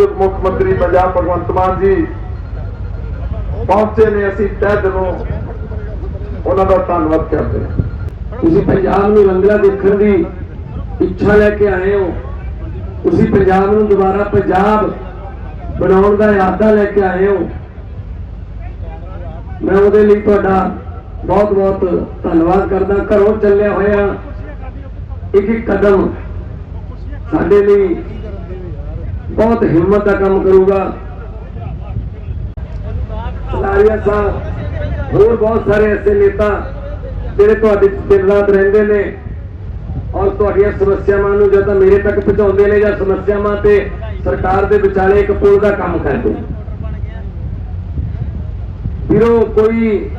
ਮਾਨਯੋਗ ਮੁੱਖ ਮੰਤਰੀ ਪੰਜਾਬ ਭਗਵੰਤ ਮਾਨ ਜੀ ਪਹੁੰਚੇ ਨੇ, ਅਸੀਂ ਤਹਿ ਦਿਲੋਂ ਉਹਨਾਂ ਦਾ ਧੰਨਵਾਦ ਕਰਦੇ ਹਾਂ। ਤੁਸੀਂ ਪੰਜਾਬ ਨੂੰ ਰੰਗਲਾ ਦੇਖਣ ਦੀ ਇੱਛਾ ਲੈ ਕੇ ਆਏ ਹੋ। ਤੁਸੀਂ ਪੰਜਾਬ ਨੂੰ ਦੁਬਾਰਾ ਪੰਜਾਬ ਬਣਾਉਣ ਦਾ ਇਰਾਦਾ ਲੈ ਕੇ ਆਏ ਹੋ। ਮੈਂ ਉਹਦੇ ਲਈ ਤੁਹਾਡਾ ਬਹੁਤ ਬਹੁਤ ਧੰਨਵਾਦ ਕਰਦਾ। ਘਰੋਂ ਚੱਲਿਆ ਹੋਇਆ ਇੱਕ ਇੱਕ ਕਦਮ ਸਾਡੇ ਲਈ ਬਹੁਤ ਹਿੰਮਤ ਦਾ ਕੰਮ ਕਰੂਗਾ। ਸਲਾਰੀਆ ਸਾਹਿਬ, ਹੋਰ ਬਹੁਤ ਸਾਰੇ ਐਸੇ ਨੇਤਾ ਜਿਹੜੇ ਤੁਹਾਡੇ ਦਿਨ ਰਾਤ ਰਹਿੰਦੇ ਨੇ ਔਰ ਤੁਹਾਡੀਆਂ ਸਮੱਸਿਆਵਾਂ ਨੂੰ ਜਦੋਂ ਮੇਰੇ ਤੱਕ ਪਹੁੰਚਾਉਂਦੇ ਨੇ ਜਾਂ ਸਮੱਸਿਆਵਾਂ ਤੇ ਸਰਕਾਰ ਦੇ ਵਿਚਾਲੇ ਇੱਕ ਪੁਲ ਦਾ ਕੰਮ ਕਰਦੇ ਵੀਰੋ, ਕੋਈ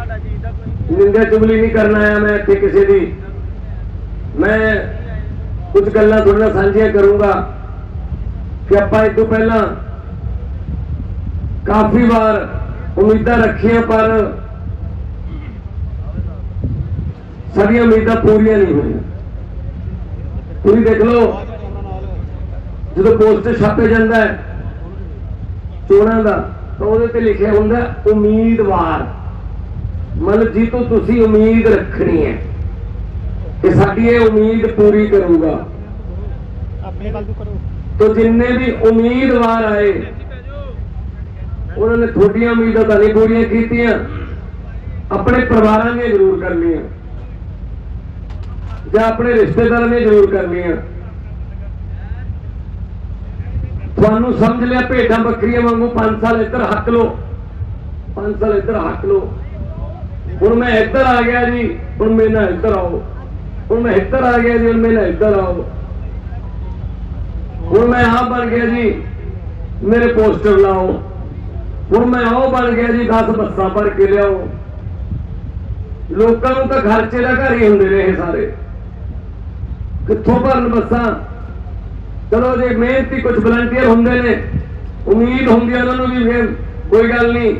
ਨਿੰਦਿਆ ਚੁਗਲੀ ਨਹੀਂ ਕਰਨ ਆਇਆ ਮੈਂ ਇੱਥੇ ਕਿਸੇ ਦੀ। ਮੈਂ ਕੁਝ ਗੱਲਾਂ ਤੁਹਾਡੇ ਨਾਲ ਸਾਂਝੀਆਂ ਕਰੂੰਗਾ। ਕਿ ਆਪਾਂ ਇਸ ਤੋਂ ਪਹਿਲਾਂ ਕਾਫੀ ਵਾਰ ਉਮੀਦਾਂ ਰੱਖੀਆਂ, ਪਰ ਸਾਡੀਆਂ ਉਮੀਦਾਂ ਪੂਰੀਆਂ ਨਹੀਂ ਹੋਈਆਂ। ਤੁਸੀਂ ਦੇਖ ਲਓ, ਜਦੋਂ ਪੋਸਟਰ ਛਾਪੇ ਜਾਂਦਾ ਹੈ ਚੋਣਾਂ ਦਾ, ਤਾਂ ਉਹਦੇ ਤੇ ਲਿਖਿਆ ਹੁੰਦਾ ਉਮੀਦਵਾਰ। ਮਤਲਬ ਜੀ ਤੋਂ ਤੁਸੀਂ ਉਮੀਦ ਰੱਖਣੀ ਹੈ ਕਿ ਸਾਡੀ ਇਹ ਉਮੀਦ ਪੂਰੀ ਕਰੂਗਾ। ਆਪਣੇ ਗੱਲ ਤੋਂ ਕਰੋ। ਤੋ ਜਿੰਨੇ ਵੀ ਉਮੀਦਵਾਰ ਆਏ, ਉਹਨਾਂ ਨੇ ਤੁਹਾਡੀਆਂ ਉਮੀਦਾਂ ਤਾਂ ਨਹੀਂ ਪੂਰੀਆਂ ਕੀਤੀਆਂ। ਆਪਣੇ ਪਰਿਵਾਰਾਂ ਦੀਆਂ ਜ਼ਰੂਰ ਕਰਨੀਆਂ। ਜਾਂ ਆਪਣੇ ਰਿਸ਼ਤੇਦਾਰਾਂ ਦੀਆਂ ਜ਼ਰੂਰ ਕਰਨੀਆਂ। ਤੁਹਾਨੂੰ ਸਮਝ ਲਿਆ ਭੇਡਾਂ ਬੱਕਰੀਆਂ ਵਾਂਗੂ 5 ਸਾਲ ਇੱਧਰ ਹੱਕ ਲੋ 5 ਸਾਲ ਇੱਧਰ ਹੱਕ ਲੋ ਹੁਣ ਮੈਂ ਇੱਧਰ ਆ ਗਿਆ ਜੀ, ਹੁਣ ਮੇਰੇ ਨਾਲ ਇੱਧਰ ਆਓ। ਹੁਣ ਮੈਂ ਇੱਧਰ ਆ ਗਿਆ ਜੀ, ਹੁਣ ਮੇਰੇ ਨਾਲ ਇੱਧਰ ਆਓ। ਹੁਣ ਮੈਂ ਆਹ ਬਣ ਗਿਆ ਜੀ। ਮੇਰੇ ਪੋਸਟਰ ਲਾਓ। ਹੁਣ ਮੈਂ ਉਹ ਬਣ ਗਿਆ ਜੀ 10 ਬੱਸਾਂ ਭਰ ਕੇ ਲਿਆਓ। ਲੋਕਾਂ ਨੂੰ ਤਾਂ ਖਰਚੇ ਦਾ ਘਰ ਹੀ ਹੁੰਦੇ ਨੇ ਇਹ ਸਾਰੇ। ਕਿੱਥੋਂ ਭਰਨ ਬੱਸਾਂ? ਚਲੋ ਜੇ ਮਿਹਨਤੀ ਕੁਝ ਵਲੰਟੀਅਰ ਹੁੰਦੇ ਨੇ, ਉਮੀਦ ਹੁੰਦੀ ਹੈ ਉਹਨਾਂ ਨੂੰ ਵੀ ਫਿਰ ਕੋਈ ਗੱਲ ਨਹੀਂ।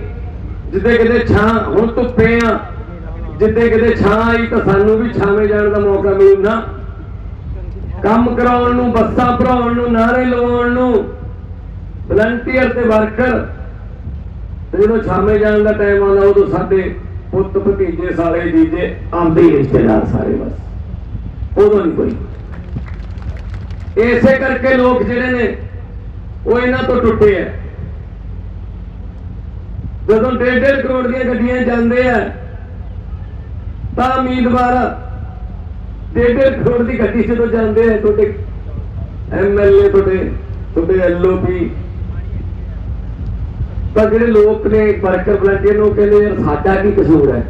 ਜਿੱਦੇ ਕਿਤੇ ਛਾਂ, ਹੁਣ ਧੁੱਪੇ ਆ। ਜਿੱਦੇ ਕਿਤੇ ਛਾਂ ਆਈ ਤਾਂ ਸਾਨੂੰ ਵੀ ਛਾਵੇਂ ਜਾਣ ਦਾ ਮੌਕਾ ਮਿਲੂ ਨਾ। ਕੰਮ ਕਰਾਉਣ ਨੂੰ, ਬੱਸਾਂ ਭਰਾਉਣ ਨੂੰ ਨਾਰੇ ਲਵਾਉਣ ਨੂੰ ਵਲੰਟੀਅਰ ਤੇ ਵਰਕਰ ਤੇ ਜਦੋਂ ਛਾਵੇਂ ਜਾਣ ਦਾ ਟਾਈਮ ਆਉਂਦਾ, ਉਦੋਂ ਸਾਡੇ ਪੁੱਤ ਭਤੀਜੇ ਸਾਲੇ, ਜੀਜੇ ਆਉਂਦੇ ਹੀ ਰਿਸ਼ਤੇਦਾਰ ਸਾਰੇ ਬਸ। ਉਦੋਂ ਨਹੀਂ ਕੋਈ। ਇਸੇ ਕਰਕੇ ਲੋਕ ਜਿਹੜੇ ਨੇ, ਉਹ ਇਹਨਾਂ ਤੋਂ ਟੁੱਟੇ ਆ। ਜਦੋਂ ਡੇਢ ਡੇਢ ਕਰੋੜ ਦੀਆਂ ਗੱਡੀਆਂ ਜਾਂਦੇ ਆ, ਤਾਂ ਉਮੀਦਵਾਰ ਡੇਢ ਕਰੋੜ ਦੀ ਗੱਡੀ ਜਦੋਂ ਜਾਂਦੇ ਆ, ਤੁਹਾਡੇ ਐਮਐਲਏ ਤੁਹਾਡੇ ਤੁਹਾਡੇ ਐਲਓਪੀ ਤਾਂ ਜਿਹੜੇ ਲੋਕ ਨੇ ਵਰਕਰ ਵਲੰਟੀਅਰ ਨੂੰ ਕਹਿੰਦੇ, ਯਾਰ ਸਾਡਾ ਕੀ ਕਸੂਰ ਹੈ?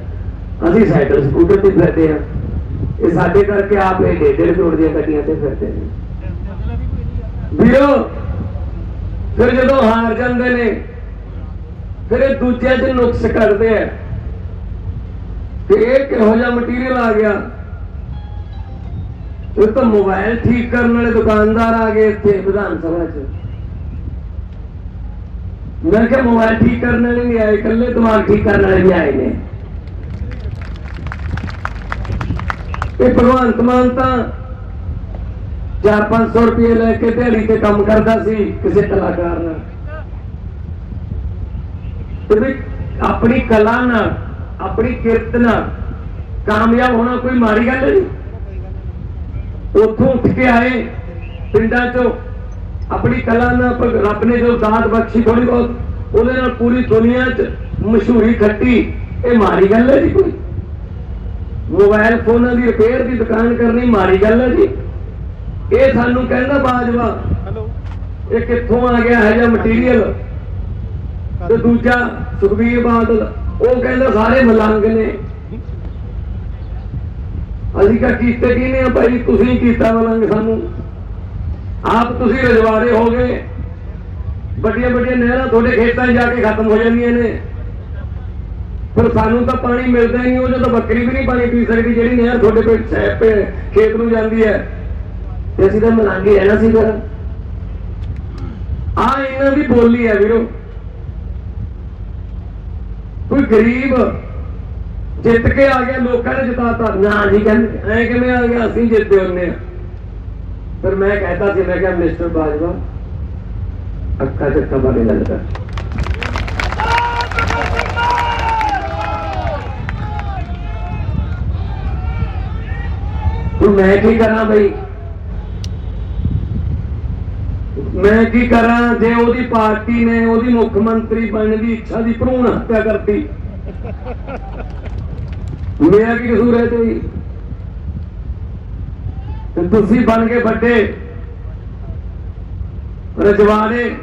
ਅਸੀਂ ਸਾਈਕਲ, ਸਕੂਟਰ ਤੇ ਫਿਰਦੇ ਆ ਇਹ ਸਾਡੇ ਕਰਕੇ ਆਪ ਇਹ ਡੇਢ ਕਰੋੜ ਦੀਆਂ ਗੱਡੀਆਂ ਤੇ ਫਿਰਦੇ ਨੇ। ਵੀਰੋ, ਫਿਰ ਜਦੋਂ ਹਾਰ ਜਾਂਦੇ ਨੇ, ਫਿਰ ਇਹ ਦੂਜਿਆਂ 'ਚ ਨੁਕਸ ਕੱਢਦੇ ਆ। ਕਿ ਇਹ ਕਿਹੋ ਜਿਹਾ ਮਟੀਰੀਅਲ ਆ ਗਿਆ? ਇਹ ਤਾਂ ਮੋਬਾਈਲ ਠੀਕ ਕਰਨ ਵਾਲੇ ਦੁਕਾਨਦਾਰ ਆ ਗਏ ਇੱਥੇ ਵਿਧਾਨ ਸਭਾ 'ਚ। ਮੈਂ ਕਿਹਾ ਮੋਬਾਈਲ ਠੀਕ ਕਰਨ ਵਾਲੇ ਨਹੀਂ ਆਏ, ਇਕੱਲੇ ਦਿਮਾਗ ਠੀਕ ਕਰਨ ਵਾਲੇ ਵੀ ਆਏ ਨੇ। ਇਹ ਭਗਵੰਤ ਮਾਨ ਤਾਂ 4-500 ਰੁਪਏ ਲੈ ਕੇ ਦਿਹਾੜੀ ਤੇ ਕੰਮ ਕਰਦਾ ਸੀ, ਕਿਸੇ ਕਲਾਕਾਰ ਨਾਲ। ਤੇ ਵੀ ਆਪਣੀ ਕਲਾ ਨਾਲ, ਆਪਣੀ ਕਿਰਤ ਨਾਲ ਕਾਮਯਾਬ ਹੋਣਾ ਕੋਈ ਮਾੜੀ ਗੱਲ ਨਹੀਂ। ਉੱਥੋਂ ਉੱਠ ਕੇ ਆਏ। ਪਿੰਡਾਂ ਚੋਂ ਆਪਣੀ ਕਲਾ ਨਾਲ ਰੱਬ ਨੇ ਜੋ ਦਾਤ ਬਖਸ਼ੀ ਥੋੜੀ ਬਹੁਤ ਉਹਦੇ ਨਾਲ ਪੂਰੀ ਦੁਨੀਆ 'ਚ ਮਸ਼ਹੂਰੀ ਖੱਟੀ। ਇਹ ਮਾੜੀ ਗੱਲ ਹੈ ਜੀ ਕੋਈ। ਮੋਬਾਈਲ ਫੋਨਾਂ ਦੀ ਰਿਪੇਅਰ ਦੀ ਦੁਕਾਨ ਕਰਨੀ ਮਾੜੀ ਗੱਲ ਹੈ ਜੀ। ਇਹ ਸਾਨੂੰ ਕਹਿੰਦਾ ਬਾਜਵਾ ਹੈਲੋ ਇਹ ਕਿੱਥੋਂ ਆ ਗਿਆ ਹੈ ਜਾਂ ਮਟੀਰੀਅਲ ਤੇ ਦੂਜਾ ਸੁਖਬੀਰ ਬਾਦਲ ਉਹ ਕਹਿੰਦਾ ਸਾਰੇ ਮਲੰਗ ਨੇ। ਅਸੀਂ ਕਾ ਕੀਤੇ ਕੀ ਨੇ ਭਾਈ? ਤੁਸੀਂ ਕੀਤਾ ਮਲੰਗ ਸਾਨੂੰ। ਆਪ ਤੁਸੀਂ ਰਜਵਾੜੇ ਹੋ ਗਏ। ਵੱਡੀਆਂ ਵੱਡੀਆਂ ਨਹਿਰਾਂ ਤੁਹਾਡੇ ਖੇਤਾਂ 'ਚ ਜਾ ਕੇ ਖਤਮ ਹੋ ਜਾਂਦੀਆਂ ਨੇ। ਪਰ ਸਾਨੂੰ ਤਾਂ ਪਾਣੀ ਮਿਲਦਾ ਹੀ ਨਹੀਂ, ਉਹ ਜਦੋਂ ਬੱਕਰੀ ਵੀ ਨਹੀਂ ਪਾਣੀ ਪੀ ਸਕਦੀ, ਜਿਹੜੀ ਨਹਿਰ ਤੁਹਾਡੇ ਪਿੰਡ ਖੇਤ ਨੂੰ ਜਾਂਦੀ ਹੈ। ਤੇ ਅਸੀਂ ਤਾਂ ਮਲਾਂਗੇ ਰਹਿਣਾ ਸੀ ਫਿਰ। ਆ ਇਹਨਾਂ ਦੀ ਬੋਲੀ ਹੈ ਵੀਰੋ। ਕੋਈ ਗਰੀਬ ਜਿੱਤ ਕੇ ਆ ਗਿਆ, ਲੋਕਾਂ ਨੇ ਜਿਤਾਤਾ। ਨਾ ਜੀ, ਕਹਿੰਦੇ, ਐ ਕਿਵੇਂ ਆ ਗਿਆ? ਅਸੀਂ ਜਿੱਤੇ ਹੁੰਨੇ ਆ। ਫਿਰ ਮੈਂ ਕਹਿਤਾ ਸੀ, ਮੈਂ ਕਿਹਾ, ਮਿਸਟਰ ਬਾਜਵਾ ਅੱਕਾ ਚੱਕਾ ਬਾਰੇ ਗੱਲ ਤੂੰ ਮੈਂ ਕੀ ਕਰਾਂ ਬਈ? ਮੈਂ ਕੀ ਕਰਾਂ? ਜੇ ਉਹਦੀ ਪਾਰਟੀ ਨੇ ਉਹਦੀ ਮੁੱਖ ਮੰਤਰੀ ਬਣਨ ਦੀ ਇੱਛਾ ਦੀ ਭਰੂਣ ਹੱਤਿਆ ਕਰਤੀ ਮੇਰਾ ਕੀ ਕਸੂਰ ਹੈ ਤੇ ਤੇ ਤੁਸੀਂ ਬਣ ਕੇ ਵੱਡੇ ਰਜਵਾੜੇ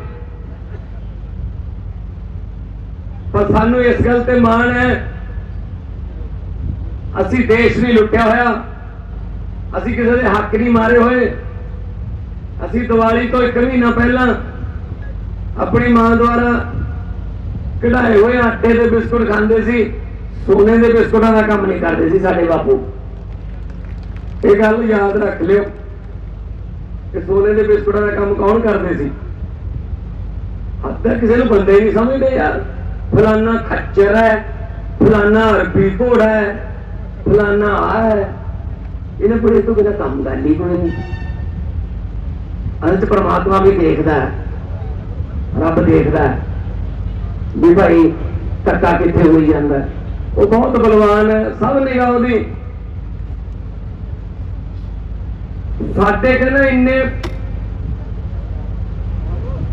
ਪਰ ਸਾਨੂੰ ਇਸ ਗੱਲ ਤੇ ਮਾਣ ਹੈ। ਅਸੀਂ ਦੇਸ਼ ਨਹੀਂ ਲੁੱਟਿਆ ਹੋਇਆ। ਅਸੀਂ ਕਿਸੇ ਦੇ ਹੱਕ ਨਹੀਂ ਮਾਰੇ ਹੋਏ। ਅਸੀਂ ਦੀਵਾਲੀ ਤੋਂ ਇੱਕ ਮਹੀਨਾ ਪਹਿਲਾਂ ਆਪਣੀ ਮਾਂ ਦੁਆਰਾ ਕਢਾਏ ਹੋਏ ਆਟੇ ਦੇ ਬਿਸਕੁਟ ਖਾਂਦੇ ਸੀ। ਸੋਨੇ ਦੇ ਬਿਸਕੁਟਾਂ ਦਾ ਕੰਮ ਨਹੀਂ ਕਰਦੇ ਸੀ ਸਾਡੇ ਬਾਪੂ। ਇਹ ਗੱਲ ਯਾਦ ਰੱਖ ਲਿਓ ਕਿ ਸੋਨੇ ਦੇ ਬਿਸਕੁਟਾਂ ਦਾ ਕੰਮ ਕੌਣ ਕਰਦੇ ਸੀ? ਅੱਧਾ ਕਿਸੇ ਨੂੰ ਬੰਦੇ ਹੀ ਨਹੀਂ ਸਮਝਦੇ ਯਾਰ। ਫਲਾਨਾ ਖੱਚਰ ਹੈ, ਫਲਾਨਾ ਅਰਬੀ ਘੋੜਾ ਹੈ, ਫਲਾਨਾ ਆ ਹੈ। ਇਹਨਾਂ ਕੋਲ ਇਹ ਤੋਂ ਬਿਨਾਂ ਕੰਮ ਕਰ ਲਈ ਕੋਈ ਨਹੀਂ। ਅੰਤ ਪਰਮਾਤਮਾ ਵੀ ਦੇਖਦਾ ਹੈ। ਰੱਬ ਦੇਖਦਾ ਹੈ ਵੀ ਭਾਈ ਧੱਕਾ ਕਿੱਥੇ ਹੋਈ ਜਾਂਦਾ ਹੈ। ਉਹ ਬਹੁਤ ਬਲਵਾਨ ਹੈ, ਸਭ ਨਿਗਾਹ ਉਹਦੀ। ਸਾਡੇ ਕਹਿੰਦੇ ਇੰਨੇ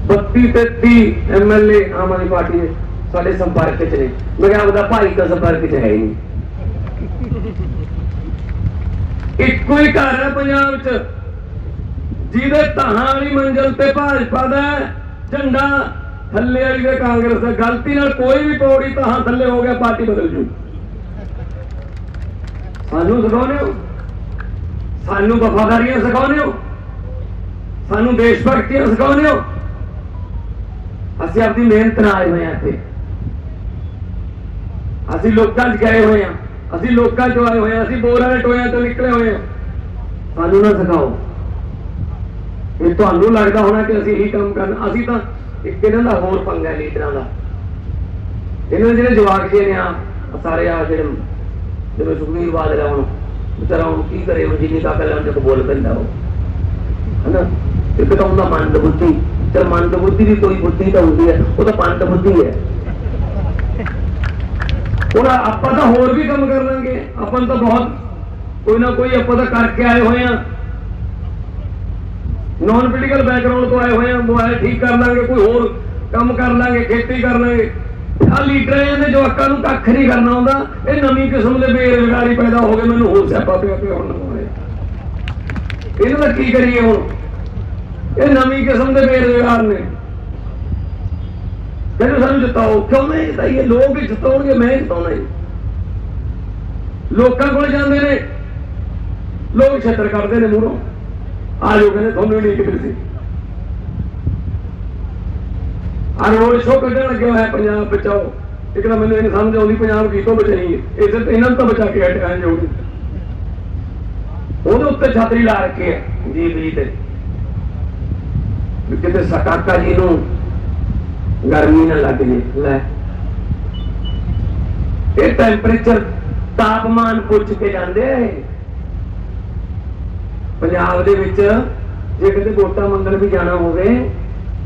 32 33 ਐਮਐਲਏ ਆਮ ਆਦਮੀ ਪਾਰਟੀ ਦੇ ਸਾਡੇ ਸੰਪਰਕ ਚ ਨੇ। ਮੈਂ ਕਿਹਾ ਉਹਦਾ ਭਾਈ ਤਾਂ ਸੰਪਰਕ ਚ ਹੈ ਹੀ ਨਹੀਂ। ਇੱਕੋ ਹੀ ਘਰ ਹੈ ਪੰਜਾਬ ਚ। ਜਿਹਦੇ ਧਾਹਾਂ ਵਾਲੀ ਮੰਜ਼ਲ ਤੇ ਭਾਜਪਾ ਦਾ ਝੰਡਾ ਥੱਲੇ ਵਾਲੀ ਦੇ ਕਾਂਗਰਸ ਦਾ ਗਲਤੀ ਨਾਲ ਕੋਈ ਵੀ ਪੌੜੀ ਧਾਹਾਂ ਥੱਲੇ ਹੋ ਗਿਆ, ਪਾਰਟੀ ਬਦਲ ਜੂ। ਸਾਨੂੰ ਸਿਖਾਉਂਦੇ ਹੋ। ਸਾਨੂੰ ਵਫਾਦਾਰੀਆਂ ਸਿਖਾਉਂਦੇ ਹੋ। ਸਾਨੂੰ ਦੇਸ਼ ਭਗਤੀਆਂ ਸਿਖਾਉਂਦੇ ਹੋ। ਅਸੀਂ ਆਪਣੀ ਮਿਹਨਤ ਨਾਲ ਆਏ ਹੋਏ ਹਾਂ ਇੱਥੇ। ਅਸੀਂ ਲੋਕਾਂ 'ਚ ਗਏ ਹੋਏ ਹਾਂ। ਅਸੀਂ ਲੋਕਾਂ 'ਚੋਂ ਆਏ ਹੋਏ ਹਾਂ। ਅਸੀਂ ਬੋਰਾਂ ਦੇ ਟੋਇਆਂ ਤੋਂ ਨਿਕਲੇ ਹੋਏ ਹਾਂ। ਸਾਨੂੰ ਨਾ ਸਿਖਾਓ। ਇਹ ਤੁਹਾਨੂੰ ਲੱਗਦਾ ਹੋਣਾ ਕਿ ਅਸੀਂ ਇਹੀ ਕੰਮ ਕਰਨਾ ਅਸੀਂ ਤਾਂ ਇੱਕ ਇਹਨਾਂ ਦਾ ਹੋਰ ਪੰਗਾ ਲੀਡਰਾਂ ਦਾ। ਇਹਨਾਂ ਜਿਹੜੇ ਜਵਾਕ ਨੇ ਆ ਸਾਰੇ ਆ ਜਿਹੜੇ ਜਿਵੇਂ ਸੁਖਵੀਰ ਬਾਦਲ ਹੁਣ, ਵਿਚਾਰਾ ਹੁਣ ਕੀ ਕਰੇ, ਹੁਣ ਜਿੰਨੀ ਕਾਕਲ ਉਹਨੇ ਕੋ ਬੋਲ ਪੈਂਦਾ ਉਹ। ਹਨਾ? ਇੱਕ ਤਾਂ ਉਹਦਾ ਮਨ ਬੁੱਧੀ ਤੇ ਮਨ ਬੁੱਧੀ ਦੀ ਕੋਈ ਬੁੱਧੀ ਤਾਂ ਹੁੰਦੀ ਹੈ, ਉਹ ਤਾਂ ਪੰਤ ਬੁੱਧੀ ਹੈ। ਹੁਣ ਆਪਾਂ ਤਾਂ ਹੋਰ ਵੀ ਕੰਮ ਕਰ ਲਾਂਗੇ, ਆਪਾਂ ਨੂੰ ਤਾਂ ਬਹੁਤ ਕੋਈ ਨਾ ਕੋਈ ਆਪਾਂ ਤਾਂ ਕਰਕੇ ਆਏ ਹੋਏ ਆ। ਨਾਨ ਪੋਲੀਟੀਕਲ ਬੈਕਗ੍ਰਾਉਂਡ ਤੋਂ ਆਏ ਹੋਏ ਆ ਮੋਬਾਈਲ ਠੀਕ ਕਰ ਲਾਂਗੇ, ਕੋਈ ਹੋਰ ਕੰਮ ਕਰ ਲਾਂਗੇ, ਖੇਤੀ ਕਰ ਲਾਂਗੇ। ਆ ਲੀਡਰ ਇਹਨੇ ਜਵਾਕਾਂ ਨੂੰ ਕੱਖ ਨਹੀਂ ਕਰਨਾ ਆਉਂਦਾ। ਇਹ ਨਵੀਂ ਕਿਸਮ ਦੇ ਬੇਰੁਜ਼ਗਾਰੀ ਪੈਦਾ ਹੋ ਗਏ, ਮੈਨੂੰ ਹੋਰ ਸਿਆਪਾ ਪਿਆ ਪਿਆ ਹੁਣ ਹੋਏ ਇਹਨਾਂ ਦਾ ਕੀ ਕਰੀਏ ਹੁਣ? ਇਹ ਨਵੀਂ ਕਿਸਮ ਦੇ ਬੇਰੁਜ਼ਗਾਰ ਨੇ। ਕਹਿੰਦੇ ਸਾਨੂੰ ਜਿਤਾਓ। ਕਿਉਂ ਨਹੀਂ ਜਿਤਾਈਏ? ਲੋਕ ਹੀ ਜਿਤਾਉਣਗੇ, ਮੈਂ ਹੀ ਜਿਤਾਉਣਾ ਜੀ। ਲੋਕਾਂ ਕੋਲ ਜਾਂਦੇ ਨੇ। ਲੋਕ ਛੱਤਰ ਕਰਦੇ ਨੇ ਮੂਹਰੋਂ। ਆ ਜੋ ਕਹਿੰਦੇ ਤੁਹਾਨੂੰ ਨਹੀਂ ਕਿਤੇ ਸੀ। ਆ ਸ਼ੋ ਕੱਢਣ ਲੱਗੇ ਹੋਇਆ ਪੰਜਾਬ ਬਚਾਓ। ਇੱਕ ਤਾਂ ਮੈਨੂੰ ਇਹ ਸਮਝ ਆਉਂਦੀ ਪੰਜਾਬ ਕੀ ਤੋਂ ਬਚਾਈ ਹੈ। ਇਹ ਇਹਨਾਂ ਨੂੰ ਤਾਂ ਬਚਾ ਕੇ ਹਟਾਇਆ ਜਾਊਗੀ ਉਹਦੇ ਉੱਤੇ ਛਤਰੀ ਲਾ ਰੱਖੀ ਹੈ ਜੀ ਜੀ ਤੇ। ਕਿਤੇ ਸਕਾਕਾ ਜੀ ਨੂੰ ਗਰਮੀ ਨਾ ਲੱਗ ਜੇ। ਲੈ। ਇਹ ਟੈਂਪਰੇਚਰ ਤਾਪਮਾਨ ਪੁੱਛ ਕੇ ਜਾਂਦੇ ਆ ਪੰਜਾਬ ਦੇ ਵਿੱਚ ਜੇ ਕਿਤੇ ਗੋਟਾ ਮੰਗਣ ਵੀ ਜਾਣਾ ਹੋਵੇ,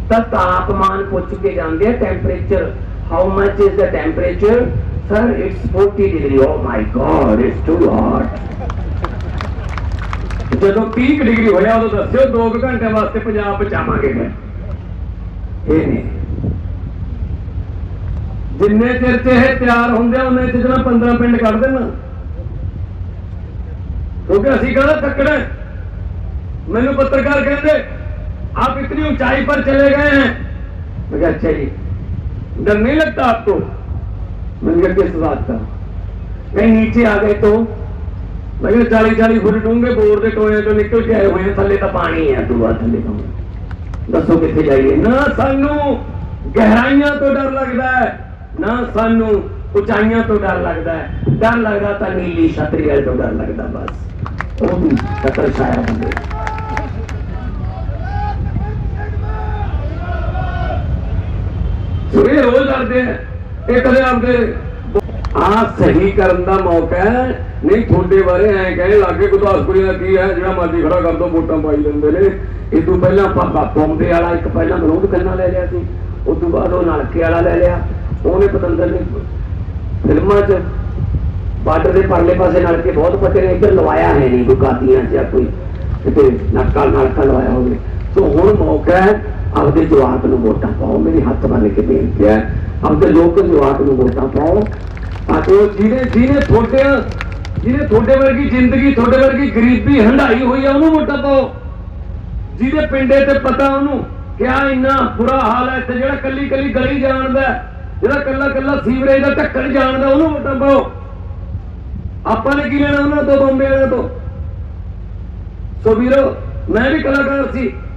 ਤਾਂ ਤਾਪਮਾਨ ਪੁੱਛ ਕੇ ਜਾਂਦੇ ਆ temperature how much is the temperature sir it's 40 degree oh my God it's too hot ਜਦੋਂ 30 ਡਿਗਰੀ ਹੋਇਆ, ਉਦੋਂ ਦੱਸਿਓ 2 ਘੰਟੇ ਵਾਸਤੇ ਪੰਜਾਬ ਬਚਾਵਾਂਗੇ ਫਿਰ। ਇਹ ਨਹੀਂ। ਜਿੰਨੇ ਚਿਰ ਚ ਇਹ ਤਿਆਰ ਹੁੰਦੇ ਆ, ਉਹਨੇ ਚਿਰ 15 ਪਿੰਡ ਕੱਢ ਦੇਣਾ। ਕਿਉਂਕਿ ਅਸੀਂ ਕਹਿੰਦਾ ਤੱਕੜਾ ਮੈਨੂੰ ਪੱਤਰਕਾਰ ਕਹਿੰਦੇ आप इतनी ऊंचाई पर चले गए हैं मैं कहा अच्छा जी डर नहीं लगता आपको मैंने कहा किस बात का कहीं नीचे आ गए तो मैं कहा चालीस चालीस फुट डूंगे बोर के टोए तो निकल के आए हुए हैं थले तो पानी है दूआ थले तो ਦੱਸੋ ਕਿੱਥੇ ਜਾਈਏ ਨਾ ਸਾਨੂੰ ਗਹਿਰਾਈਆਂ ਤੋਂ ਡਰ ਲੱਗਦਾ ਹੈ ਨਾ ਸਾਨੂੰ ਉਚਾਈਆਂ ਤੋਂ ਡਰ ਲੱਗਦਾ ਹੈ ਡਰ ਲੱਗਦਾ ਤਾਂ ਨੀਲੀ ਛਤਰੀ ਵਾਲੇ ਤੋਂ ਡਰ ਲੱਗਦਾ ਬਸ ਉਹ ਵੀ ਛਤਰ ਛਾਇਆ ਹੁੰਦੇ ਇਹ ਰੋਜ਼ ਲੜਦੇ ਆ। ਇਹ ਕਦੇ ਆਪਦੇ ਆ ਸਹੀ ਕਰਨ ਦਾ ਮੌਕਾ ਹੈ। ਨਹੀਂ, ਤੁਹਾਡੇ ਬਾਰੇ ਐ ਕਹੇ ਲਾਗੇ ਗੁਰਦਾਸਪੁਰੀ ਦਾ ਕੀ ਹੈ, ਜਿਹੜਾ ਮਰਜ਼ੀ ਖੜਾ ਕਰ ਦੋ, ਵੋਟਾਂ ਪਾਈ ਦਿੰਦੇ ਨੇ। ਇਹ ਤੋਂ ਪਹਿਲਾਂ ਪਾਪਾ ਬੰਬੇ ਵਾਲਾ ਇੱਕ ਪਹਿਲਾਂ ਵਿਰੋਧ ਕਰਨਾ ਲੈ ਲਿਆ ਸੀ। ਉਸ ਤੋਂ ਬਾਅਦ ਉਹ ਨਲਕੇ ਵਾਲਾ ਲੈ ਲਿਆ। ਉਹਨੇ ਪਤੰਦਰ ਨੇ ਫਿਲਮਾਂ 'ਚ ਬਾਰਡਰ ਦੇ ਪਰਲੇ ਪਾਸੇ ਨਲਕੇ ਬਹੁਤ ਪੱਟੇ ਨੇ, ਇੱਧਰ ਲਵਾਇਆ ਹੈ ਨਹੀਂ, ਕੋਈ ਗਾਦੀਆਂ 'ਚ ਜਾਂ ਕੋਈ ਕਿਤੇ ਨਲਕਾ ਨਲਕਾ ਲਵਾਇਆ ਹੋਵੇ। ਸੋ ਹੁਣ ਮੌਕਾ ਹੈ ਆਪਦੇ ਜਵਾਕ ਨੂੰ ਵੋਟਾਂ ਪਾਓ। ਮੇਰੀ ਹੱਥ ਬੰਨ ਕੇ ਬੇਨਤੀ ਹੈ, ਆਪਦੇ ਲੋਕ ਜਵਾਕ ਨੂੰ ਵੋਟਾਂ ਪਾਓ। ਤਾਂ ਕਿ ਜਿਹਨੇ ਜਿਹਨੇ ਤੁਹਾਡੇ ਜਿਹਨੇ ਤੁਹਾਡੇ ਵਰਗੀ ਜ਼ਿੰਦਗੀ, ਤੁਹਾਡੇ ਵਰਗੀ ਗਰੀਬੀ ਹੰਢਾਈ ਹੋਈ ਆ, ਉਹਨੂੰ ਵੋਟਾਂ ਪਾਓ। ਜਿਹਦੇ ਪਿੰਡੇ ਤੇ ਪਤਾ ਉਹਨੂੰ ਕਿਆ ਇੰਨਾ ਬੁਰਾ ਹਾਲ ਹੈ, ਇੱਥੇ ਜਿਹੜਾ ਕੱਲੀ ਕੱਲੀ ਗਲੀ ਜਾਣਦਾ ਜਿਹੜਾ ਕੱਲਾ ਕੱਲਾ ਸੀਵਰੇਜ ਦਾ ਢੱਕਣ ਜਾਣਦਾ, ਉਹਨੂੰ ਵੋਟਾਂ ਪਾਓ। ਆਪਾਂ ਨੇ ਕੀ ਲੈਣਾ ਉਹਨਾਂ ਤੋਂ, ਬੰਬੇ ਵਾਲਿਆਂ ਤੋਂ? ਸੋ ਵੀਰੋ, ਮੈਂ ਵੀ ਕਲਾਕਾਰ ਸੀ।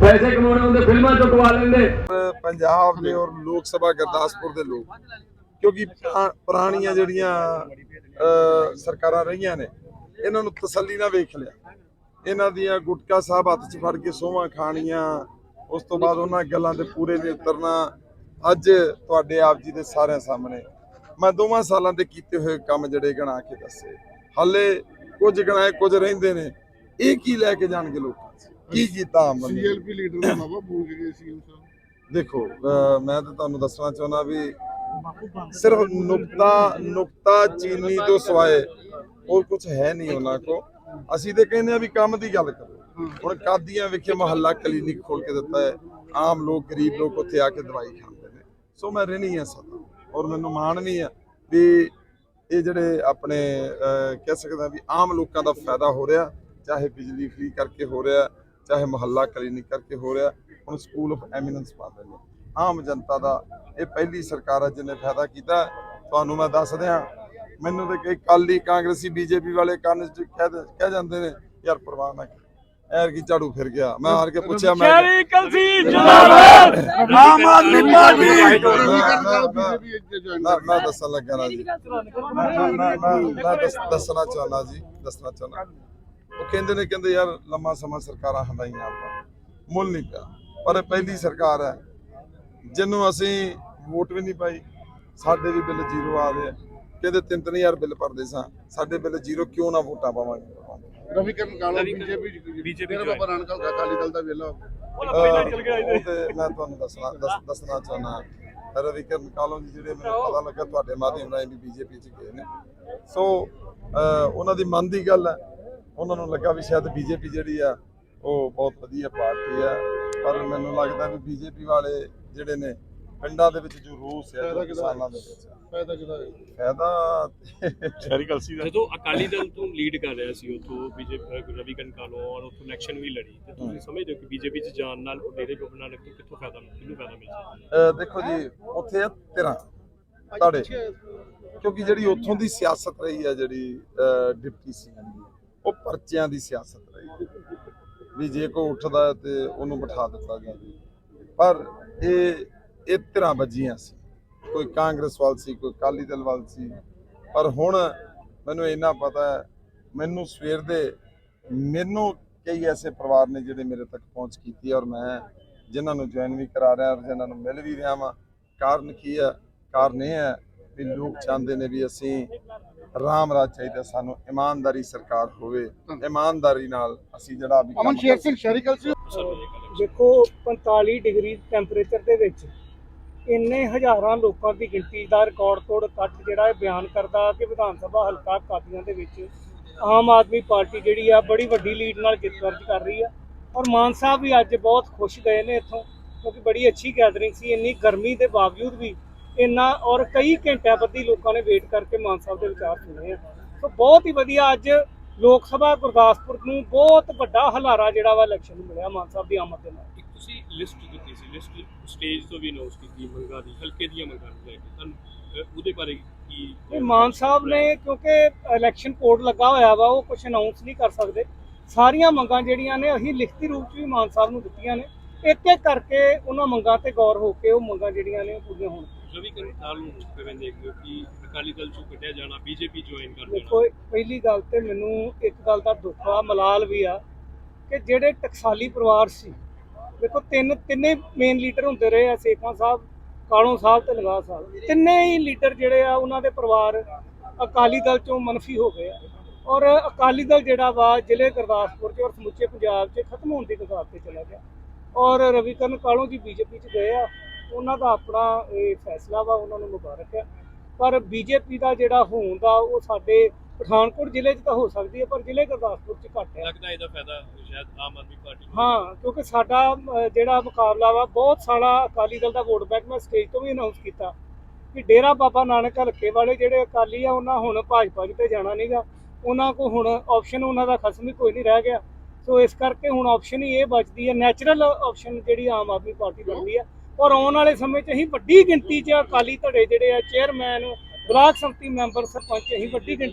ਪੈਸੇ ਕਮਾਉਣੇ ਹੁੰਦੇ, ਫਿਲਮਾਂ ਚੋਂ ਕਵਾ ਲੈਂਦੇ। ਪੰਜਾਬ ਦੇ ਔਰ ਲੋਕ ਸਭਾ ਗੁਰਦਾਸਪੁਰ ਦੇ ਲੋਕ, ਕਿਉਂਕਿ ਪੁਰਾਣੀਆਂ ਜਿਹੜੀਆਂ ਸਰਕਾਰਾਂ ਰਹੀਆਂ ਨੇ, ਇਹਨਾਂ ਨੂੰ ਤਸੱਲੀ ਨਾਲ ਵੇਖ ਲਿਆ। ਇਹਨਾਂ ਦੀਆਂ ਗੁਟਕਾ ਸਾਹਿਬ ਹੱਥ 'ਚ ਫੜ ਕੇ ਸੋਹਾਂ ਖਾਣੀਆਂ, ਉਸ ਤੋਂ ਬਾਅਦ ਉਹਨਾਂ ਗੱਲਾਂ ਤੇ ਪੂਰੇ ਨਹੀਂ ਉਤਰਨਾ, ਅੱਜ ਤੁਹਾਡੇ ਆਪ ਜੀ ਦੇ ਸਾਰਿਆਂ ਸਾਹਮਣੇ। ਮੈਂ ਦੋਵਾਂ ਸਾਲਾਂ ਦੇ ਕੀਤੇ ਹੋਏ ਕੰਮ ਜਿਹੜੇ ਗਣਾ ਕੇ ਦੱਸੇ। ਹਾਲੇ ਕੁਝ ਗਣਾਏ, ਕੁਝ ਰਹਿੰਦੇ ਨੇ, ਇਹ ਕੀ ਲੈ ਕੇ ਜਾਣਗੇ ਲੋਕਾਂ 'ਚ? ਕੀ ਕੀਤਾ ਆਮ ਬੰਦੇ ਨੇ? ਸੀਐਲਪੀ ਲੀਡਰ ਦਾ ਬੋਲ ਕੇ ਗਏ ਸੀਐਮ ਸਾਹਿਬ। ਦੇਖੋ ਅਹ ਮੈਂ ਤਾਂ ਤੁਹਾਨੂੰ ਦੱਸਣਾ ਚਾਹੁੰਦਾ ਵੀ ਸਿਰਫ ਨੁਕਤਾ ਨੁਕਤਾ ਚੀਨੀ ਤੋਂ ਸਿਵਾਏ ਹੋਰ ਕੁਝ ਹੈ ਨਹੀਂ ਉਹਨਾਂ ਕੋ ਅਸੀਂ ਤੇ ਕਹਿੰਦੇ ਆ ਵੀ ਕੰਮ ਦੀ ਗੱਲ ਕਰੋ। ਹੁਣ ਕਾਦੀਆਂ ਵਿਖੇ ਮਹੱਲਾ ਕਲੀਨਿਕ ਖੋਲ ਕੇ ਦਿੱਤਾ ਹੈ। ਆਮ ਲੋਕ ਗਰੀਬ ਲੋਕ ਉੱਥੇ ਆ ਕੇ ਦਵਾਈ ਖਾਂਦੇ ਨੇ। ਸੋ ਮੈਂ ਰਹਿਣੀ ਆ ਸਦਾ। ਔਰ ਮੈਨੂੰ ਮਾਣ ਵੀ ਆ ਵੀ ਇਹ ਜਿਹੜੇ ਆਪਣੇ ਅਹ, ਕਹਿ ਸਕਦਾ ਵੀ ਆਮ ਲੋਕਾਂ ਦਾ ਫਾਇਦਾ ਹੋ ਰਿਹਾ ਚਾਹੇ ਬਿਜਲੀ ਫ੍ਰੀ ਕਰਕੇ ਹੋ ਰਿਹਾ ਚਾਹੇ ਮੁਹੱਲਾ ਕਲੀਨਿਕ ਕਰਕੇ ਹੋ ਰਿਹਾ ਹੁਣ ਸਕੂਲ ਆਫ ਐਮੀਨੈਂਸ ਪਾ ਰਹੇ ਨੇ। ਆਮ ਜਨਤਾ ਦਾ ਇਹ ਪਹਿਲੀ ਸਰਕਾਰ ਹੈ ਜਿਹਨੇ ਫਾਇਦਾ ਕੀਤਾ। ਤੁਹਾਨੂੰ ਮੈਂ ਦੱਸ ਦਿਆਂ ਮੈਨੂੰ ਤੇ ਕਈ ਕਾਲੀ ਕਾਂਗਰਸੀ ਬੀਜੇਪੀ ਵਾਲੇ ਕੰਨ ਚ ਕਹਿ ਜਾਂਦੇ ਨੇ ਯਾਰ ਪਰਵਾਹ ਨਾ ਕਰ। ਐਰ ਕੀ ਝਾੜੂ ਫਿਰ ਗਿਆ। ਮੈਂ ਹਾਰ ਕੇ ਪੁੱਛਿਆ ਮੈਂ ਆਮ ਆਦਮੀ ਪਾਰਟੀ! ਮੈਂ- ਦੱਸਣ ਲੱਗਾ ਨਾ ਜੀ ਮੈਂ ਮੈਂ- ਮੈਂ ਮੈਂ ਦੱਸ- ਦੱਸਣਾ ਚਾਹੁੰਦਾ ਜੀ ਦੱਸਣਾ ਚਾਹੁੰਦਾ। ਉਹ ਕਹਿੰਦੇ ਨੇ ਕਹਿੰਦੇ ਯਾਰ ਲੰਮਾ ਸਮਾਂ ਸਰਕਾਰਾਂ ਹੰਡਾਈਆਂ ਆਪਾਂ। ਮੁੱਲ ਨਹੀਂ ਪਿਆ। ਪਰ ਇਹ ਪਹਿਲੀ ਸਰਕਾਰ ਹੈ ਜਿਹਨੂੰ ਅਸੀਂ ਵੋਟ ਵੀ ਨਹੀਂ ਪਾਈ। ਸਾਡੇ ਵੀ ਬਿੱਲ ਜ਼ੀਰੋ ਆ ਰਹੇ ਕਹਿੰਦੇ 3-3000 ਬਿੱਲ ਭਰਦੇ ਸਾਂ। ਸਾਡੇ ਬਿੱਲ ਜ਼ੀਰੋ ਕਿਉਂ ਨਾ ਵੋਟਾਂ ਪਾਵਾਂਗੇ ਰਵੀ ਕਰਨ ਕਾਲੋ ਬੀਜੇਪੀ ਬੀਜੇਪੀ ਦਾ ਬਾਬਾ ਨਾਨਕ ਦਾ ਅਕਾਲੀ ਦਲ ਦਾ ਵੇਲਾ ਹੋ ਗਿਆ। ਉਹ ਤੇ ਮੈਂ ਤੁਹਾਨੂੰ ਦੱਸਣਾ ਦੱਸ- ਦੱਸਣਾ ਚਾਹੁੰਦਾ। ਰਵੀ ਕਰਨ ਕਾਲੋਂ ਜੀ ਜਿਹੜੇ ਮੈਨੂੰ ਪਤਾ ਲੱਗਾ ਤੁਹਾਡੇ ਮਾਧਿਅਮ ਰਾਹੀਂ ਵੀ ਬੀਜੇਪੀ ਚ ਗਏ ਨੇ। ਸੋ ਉਹਨਾਂ ਦੀ ਮਨ ਦੀ ਗੱਲ ਹੈ। ਉਹਨਾਂ ਨੂੰ ਲੱਗਾ ਵੀ ਸ਼ਾਇਦ ਬੀਜੇਪੀ ਜਿਹੜੀ ਆ ਉਹ ਬਹੁਤ ਵਧੀਆ ਪਾਰਟੀ ਆ। ਪਰ ਮੈਨੂੰ ਲੱਗਦਾ ਵੀ ਬੀਜੇਪੀ ਵਾਲੇ ਜਿਹੜੇ ਨੇ ਪਿੰਡਾਂ ਦੇ ਵਿੱਚ ਜੋ ਰੋਸ ਹੈ ਜੋ? ਕਿਸਾਨਾਂ ਦੇ ਵਿੱਚ ਫਾਇਦਾ ਕਿਹਦਾ ਹੈ? ਫਾਇਦਾ ਜਦੋਂ ਅਕਾਲੀ ਦਲ ਤੋਂ ਲੀਡ ਕਰ ਰਿਹਾ ਸੀ ਉਥੋਂ ਬੀਜੇਪੀ ਰਵੀ ਕਨਕਾਲੋ ਔਰ ਉਥੋਂ ਇਲੈਕਸ਼ਨ ਵੀ ਲੜੀ। ਤੇ ਤੁਸੀਂ ਸਮਝਦੇ ਹੋ ਕਿ ਬੀਜੇਪੀ ਚ ਜਾਣ ਨਾਲ ਉਹ ਡੇਰੇ ਚੁੱਪ ਨਾਲ ਕਿੱਥੋਂ ਫਾਇਦਾ ਕਿਹਨੂੰ ਫਾਇਦਾ ਮਿਲ ਸਕਦਾ? ਦੇਖੋ ਜੀ ਉੱਥੇ ਆ ਤਿਰਾਂ ਤੁਹਾਡੇ। ਕਿਉਂਕਿ ਜਿਹੜੀ ਉੱਥੋਂ ਦੀ ਸਿਆਸਤ ਰਹੀ ਹੈ ਜਿਹੜੀ ਡਿਪਟੀ ਸੀਐਮ ਦੀ। ਉਹ ਪਰਚਿਆਂ ਦੀ ਸਿਆਸਤ ਰਹੀ। ਵੀ ਜੇ ਕੋਈ ਉੱਠਦਾ ਹੈ ਤੇ ਉਹਨੂੰ ਬਿਠਾ ਦਿੱਤਾ ਗਿਆ। ਪਰ ਇਹ ਇਹ ਧਿਰਾਂ ਵੱਜੀਆਂ ਸੀ। ਕੋਈ ਕਾਂਗਰਸ ਵੱਲ ਸੀ, ਕੋਈ ਅਕਾਲੀ ਦਲ ਵੱਲ ਸੀ। ਪਰ ਹੁਣ ਮੈਨੂੰ ਇੰਨਾ ਪਤਾ ਹੈ, ਮੈਨੂੰ ਸਵੇਰ ਦੇ ਮੈਨੂੰ ਕਈ ਐਸੇ ਪਰਿਵਾਰ ਨੇ ਜਿਹੜੇ ਮੇਰੇ ਤੱਕ ਪਹੁੰਚ ਕੀਤੀ ਔਰ ਮੈਂ ਜਿਨ੍ਹਾਂ ਨੂੰ ਜੁਆਇਨ ਵੀ ਕਰਾ ਰਿਹਾ ਔਰ ਜਿਨ੍ਹਾਂ ਨੂੰ ਮਿਲ ਵੀ ਰਿਹਾ ਵਾਂ। ਕਾਰਨ ਕੀ ਹੈ? ਕਾਰਨ ਇਹ ਹੈ ਵੀ ਲੋਕ ਚਾਹੁੰਦੇ ਨੇ ਵੀ ਅਸੀਂ ਰਾਮ ਰਾਜ ਚਾਹੀਦਾ ਸਾਨੂੰ ਇਮਾਨਦਾਰੀ ਸਰਕਾਰ ਹੋਵੇ ਇਮਾਨਦਾਰੀ ਨਾਲ ਅਸੀਂ ਜਿਹੜਾ ਵੀ ਅਮਨ ਸ਼ੇਰ ਸਿੰਘ ਸ਼ਹਿਰੀਕਲ ਸੀ। ਦੇਖੋ 45 ਡਿਗਰੀ ਟੈਂਪਰੇਚਰ ਦੇ ਵਿੱਚ ਇੰਨੇ ਹਜ਼ਾਰਾਂ ਲੋਕਾਂ ਦੀ ਗਿਣਤੀ ਦਾ ਰਿਕਾਰਡ ਤੋੜ ਇਕੱਠ ਜਿਹੜਾ ਇਹ ਬਿਆਨ ਕਰਦਾ ਕਿ ਵਿਧਾਨ ਸਭਾ ਹਲਕਾ ਕਾਦੀਆਂ ਦੇ ਵਿੱਚ ਆਮ ਆਦਮੀ ਪਾਰਟੀ ਜਿਹੜੀ ਆ ਬੜੀ ਵੱਡੀ ਲੀਡ ਨਾਲ ਜਿੱਤ ਦਰਜ ਕਰ ਰਹੀ ਆ। ਔਰ ਮਾਨ ਸਾਹਿਬ ਵੀ ਅੱਜ ਬਹੁਤ ਖੁਸ਼ ਗਏ ਨੇ ਇੱਥੋਂ ਕਿਉਂਕਿ ਬੜੀ ਅੱਛੀ ਗੈਦਰਿੰਗ ਸੀ ਇੰਨੀ ਗਰਮੀ ਦੇ ਬਾਵਜੂਦ ਵੀ ਇੰਨਾ ਔਰ ਕਈ ਘੰਟਿਆਂ ਬੱਧੀ ਲੋਕਾਂ ਨੇ ਵੇਟ ਕਰਕੇ ਮਾਨ ਸਾਹਿਬ ਦੇ ਵਿਚਾਰ ਸੁਣੇ ਆ। ਸੋ ਬਹੁਤ ਹੀ ਵਧੀਆ ਅੱਜ ਲੋਕ ਸਭਾ ਗੁਰਦਾਸਪੁਰ ਨੂੰ ਬਹੁਤ ਵੱਡਾ ਹਲਾਰਾ ਜਿਹੜਾ ਵਾ ਇਲੈਕਸ਼ਨ ਨੂੰ ਮਿਲਿਆ ਮਾਨ ਸਾਹਿਬ ਦੀ ਆਮਦ ਦੇ ਨਾਲ। ਤੁਸੀਂ ਲਿਸਟ ਦਿੱਤੀ ਸੀ ਲਿਸਟ ਸਟੇਜ ਤੋਂ ਵੀ ਅਨਾਉਂਸ ਕੀਤੀ ਮੰਗਾਂ ਦੀ ਹਲਕੇ ਦੀਆਂ ਮੰਗਾਂ ਨੂੰ ਲੈ ਕੇ। ਤੁਹਾਨੂੰ ਉਹਦੇ ਬਾਰੇ ਕੀ ਮਾਨ ਸਾਹਿਬ ਨੇ ਕਿਉਂਕਿ ਇਲੈਕਸ਼ਨ ਕੋਡ ਲੱਗਾ ਹੋਇਆ ਵਾ ਉਹ ਕੁਝ ਅਨਾਉਂਸ ਨਹੀਂ ਕਰ ਸਕਦੇ। ਸਾਰੀਆਂ ਮੰਗਾਂ ਜਿਹੜੀਆਂ ਨੇ ਅਸੀਂ ਲਿਖਤੀ ਰੂਪ 'ਚ ਵੀ ਮਾਨ ਸਾਹਿਬ ਨੂੰ ਦਿੱਤੀਆਂ ਨੇ। ਇੱਕ ਇੱਕ ਕਰਕੇ ਉਹਨਾਂ ਮੰਗਾਂ ਤੇ ਗੌਰ ਹੋ ਕੇ ਉਹ ਮੰਗਾਂ ਜਿਹੜੀਆਂ ਨੇ ਉਹ ਪੂਰੀਆਂ ਹੋਣ। ਰਵੀ ਨੂੰ ਕਿਵੇਂ ਦੇਖਦੇ ਹੋ ਕਿ ਅਕਾਲੀ ਦਲ ਚੋਂ ਕੱਢਿਆ ਜਾਣਾ, ਬੀਜੇਪੀ ਜੁਆਇਨ ਕਰ ਦੇਖੋ, ਪਹਿਲੀ ਗੱਲ ਤੇ ਮੈਨੂੰ ਇੱਕ ਗੱਲ ਦਾ ਦੁੱਖ ਆ, ਮਲਾਲ ਵੀ ਆ, ਕਿ ਜਿਹੜੇ ਟਕਸਾਲੀ ਪਰਿਵਾਰ ਸੀ, ਦੇਖੋ, ਤਿੰਨ, ਤਿੰਨੇ ਮੇਨ ਲੀਡਰ ਹੁੰਦੇ ਰਹੇ ਆ, ਸੇਖਾਂ ਸਾਹਿਬ ਕਾਲੋਂ ਸਾਹਿਬ ਤੇ ਲਗਾ ਸਾਹਿਬ। ਤਿੰਨੇ ਹੀ ਲੀਡਰ ਜਿਹੜੇ ਆ, ਉਹਨਾਂ ਦੇ ਪਰਿਵਾਰ ਅਕਾਲੀ ਦਲ ਚੋਂ ਮਨਫੀ ਹੋ ਗਏ ਆ। ਔਰ ਅਕਾਲੀ ਦਲ ਜਿਹੜਾ ਵਾ, ਜ਼ਿਲ੍ਹੇ ਗੁਰਦਾਸਪੁਰ ਚ ਔਰ ਸਮੁੱਚੇ ਪੰਜਾਬ 'ਚ ਖਤਮ ਹੋਣ ਦੀ ਕਗਾਰ ਤੇ ਚਲਾ ਗਿਆ। ਔਰ ਰਵੀਕਰਨ ਕਾਲੋਂ ਜੀ ਬੀਜੇਪੀ 'ਚ ਗਏ ਆ ਉਹਨਾਂ ਦਾ ਆਪਣਾ ਇਹ ਫੈਸਲਾ ਵਾ ਉਹਨਾਂ ਨੂੰ ਮੁਬਾਰਕ ਹੈ। ਪਰ ਬੀਜੇਪੀ ਦਾ ਜਿਹੜਾ ਹੋਣ ਦਾ ਉਹ ਸਾਡੇ ਪਠਾਨਕੋਟ ਜ਼ਿਲ੍ਹੇ 'ਚ ਤਾਂ ਹੋ ਸਕਦੀ ਹੈ ਪਰ ਜ਼ਿਲ੍ਹੇ ਗੁਰਦਾਸਪੁਰ 'ਚ ਘੱਟ ਹੈ। ਲੱਗਦਾ ਇਹਦਾ ਫਾਇਦਾ ਸ਼ਾਇਦ ਆਮ ਆਦਮੀ ਪਾਰਟੀ ਨੂੰ? ਹਾਂ ਕਿਉਂਕਿ ਸਾਡਾ ਜਿਹੜਾ ਮੁਕਾਬਲਾ ਵਾ ਬਹੁਤ ਸਾਲਾ ਅਕਾਲੀ ਦਲ ਦਾ ਵੋਟ ਬੈਂਕ ਮੈਂ ਸਟੇਜ ਤੋਂ ਵੀ ਅਨਾਉਂਸ ਕੀਤਾ ਕਿ ਡੇਰਾ ਬਾਬਾ ਨਾਨਕ ਹਲਕੇ ਵਾਲੇ ਜਿਹੜੇ ਅਕਾਲੀ ਆ ਉਹਨਾਂ ਹੁਣ ਭਾਜਪਾ 'ਚ ਤੇ ਜਾਣਾ ਨਹੀਂਗਾ ਉਹਨਾਂ ਕੋ ਹੁਣ ਆਪਸ਼ਨ ਉਹਨਾਂ ਦਾ ਖਸਮ ਹੀ ਕੋਈ ਨਹੀਂ ਰਹਿ ਗਿਆ। ਸੋ ਇਸ ਕਰਕੇ ਹੁਣ ਆਪਸ਼ਨ ਹੀ ਇਹ ਬਚਦੀ ਹੈ ਨੈਚੁਰਲ ਆਪਸ਼ਨ ਜਿਹੜੀ ਆਮ ਆਦਮੀ ਪਾਰਟੀ ਬਣਦੀ ਹੈ। ਔਰ ਆਉਣ ਵਾਲੇ ਸਮੇਂ 'ਚ ਅਸੀਂ ਵੱਡੀ ਗਿਣਤੀ 'ਚ ਅਕਾਲੀ ਧੜੇ ਜਿਹੜੇ ਆ ਚੇਅਰਮੈਨ ਬਲਾਕ ਸੰਮਤੀ ਮੈਂਬਰ, ਸਰਪੰਚ, ਅਸੀਂ ਵੱਡੀ ਗਿਣਤੀ